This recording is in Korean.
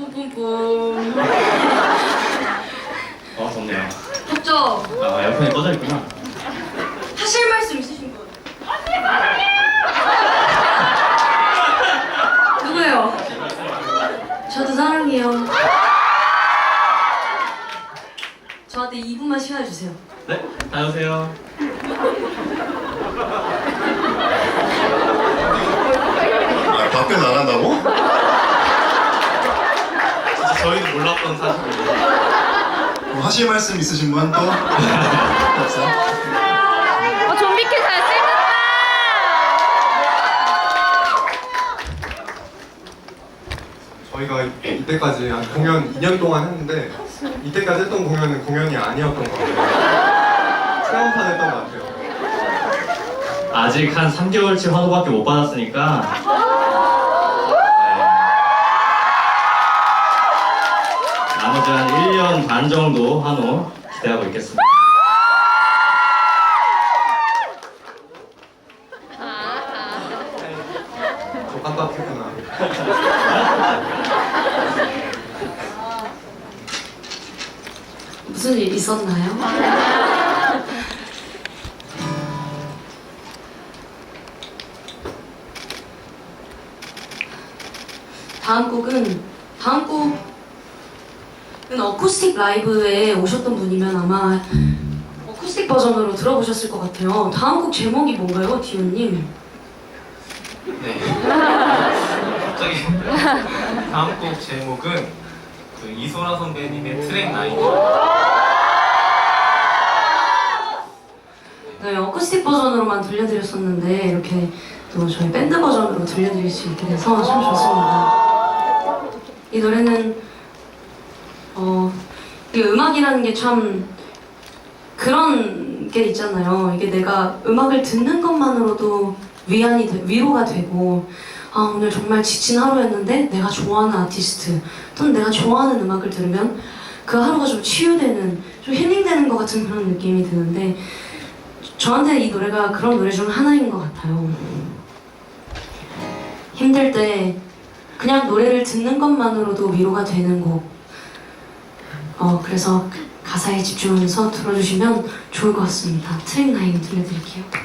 뿜뿜뿜. 어 덥네요. 덥죠? 아 에어컨이 꺼져 있구나. 하실 말씀 있으신 분? 누구예요? 저도 사랑해요. 저한테 2분만 시간 주세요. 네, 다녀오세요. 아, 답변 안 한다고? 진짜 저희도 몰랐던 사실이에요. 뭐 하실 말씀 있으신 분 또? 없어요? 어, 좀비키 잘생겼다! 저희가 이때까지 한 공연 2년 동안 했는데 이때까지 했던 공연은 공연이 아니었던 것 같아요. 체험판 했던 것 같아요. 아직 한 3개월치 환호밖에 못 받았으니까. 네. 나머지 한 1년 반 정도 환호 기대하고 있겠습니다. 저 깜빡했구나. 무슨 일 있었나요? 다음 곡은 다음 곡은 어쿠스틱 라이브에 오셨던 분이면 아마 어쿠스틱 버전으로 들어보셨을 것 같아요. 다음 곡 제목이 뭔가요, 디오님? 네. 갑자기 다음 곡 제목은 그 이소라 선배님의 트랙 나인. 네, 어쿠스틱 버전으로만 들려드렸었는데 이렇게 또 저희 밴드 버전으로 들려드릴 수 있게 돼서 참 좋습니다. 이 노래는 음악이라는 게 참 그런 게 있잖아요. 이게 내가 음악을 듣는 것만으로도 위안이 돼- 위로가 되고 아 오늘 정말 지친 하루였는데 내가 좋아하는 아티스트 또는 내가 좋아하는 음악을 들으면 그 하루가 좀 치유되는 좀 힐링되는 것 같은 그런 느낌이 드는데 저한테 이 노래가 그런 노래 중 하나인 것 같아요. 힘들 때 그냥 노래를 듣는 것만으로도 위로가 되는 곡. 어, 그래서 가사에 집중하면서 들어주시면 좋을 것 같습니다. 트랙 라인 들려드릴게요.